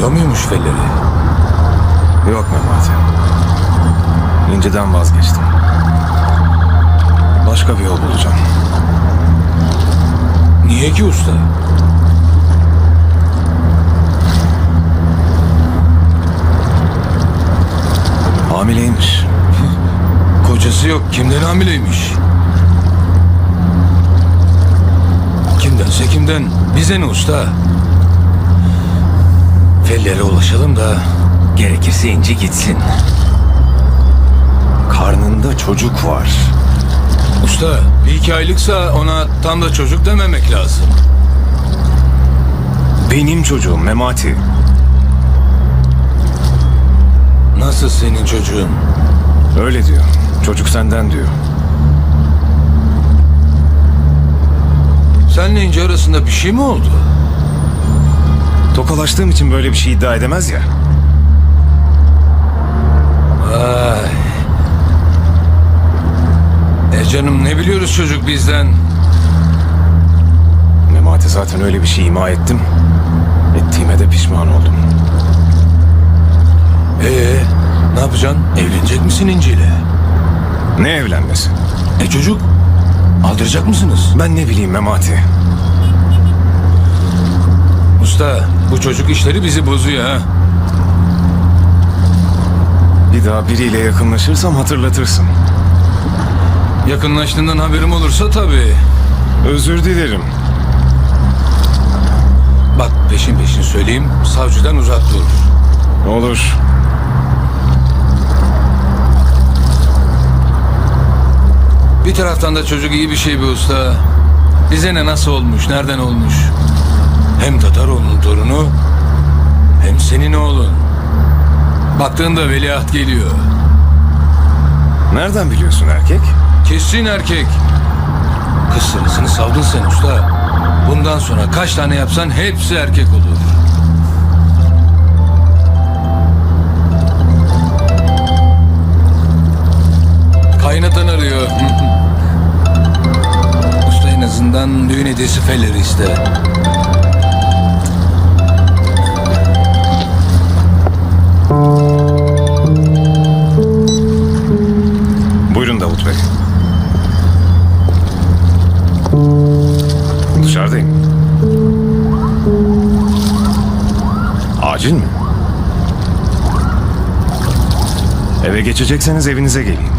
felleri. Yok Memati. İnciden vazgeçtim. Başka bir yol bulacağım. Niye ki usta? Hamileymiş. Kocası yok. Kimden hamileymiş? Kimdense kimden. Bize ne usta? Fellere ulaşalım da gerekirse inci gitsin. Karnında çocuk var. Usta bir iki aylıksa ona tam da çocuk dememek lazım. Benim çocuğum Memati. Nasıl senin çocuğun? Öyle diyor. Çocuk senden diyor. Senle inci arasında bir şey mi oldu? Tokalaştığım için böyle bir şey iddia edemez ya. Vay. E canım ne biliyoruz çocuk bizden? Memati zaten öyle bir şey ima ettim. Ettiğime de pişman oldum. Ee, ne yapacaksın? Evlenecek misin İnci'yle? Ne evlenmesi? E çocuk? Aldıracak mısınız? Ben ne bileyim Memati. Usta, bu çocuk işleri bizi bozuyor ha. Bir daha biriyle yakınlaşırsam hatırlatırsın. Yakınlaştığından haberim olursa tabii. Özür dilerim. Bak peşin peşin söyleyeyim, savcıdan uzak dur. Olur. Bir taraftan da çocuk iyi bir şey be usta. Bize ne nasıl olmuş, nereden olmuş? Hem Tataroğlu'nun torunu, hem senin oğlun. Baktığında veliaht geliyor. Nereden biliyorsun erkek? Kesin erkek. Kız sırasını savdın sen usta. Bundan sonra kaç tane yapsan hepsi erkek olur. Kaynatan arıyor. usta en azından düğün hediyesi felleri iste. Acil mi? Eve geçecekseniz evinize geleyim.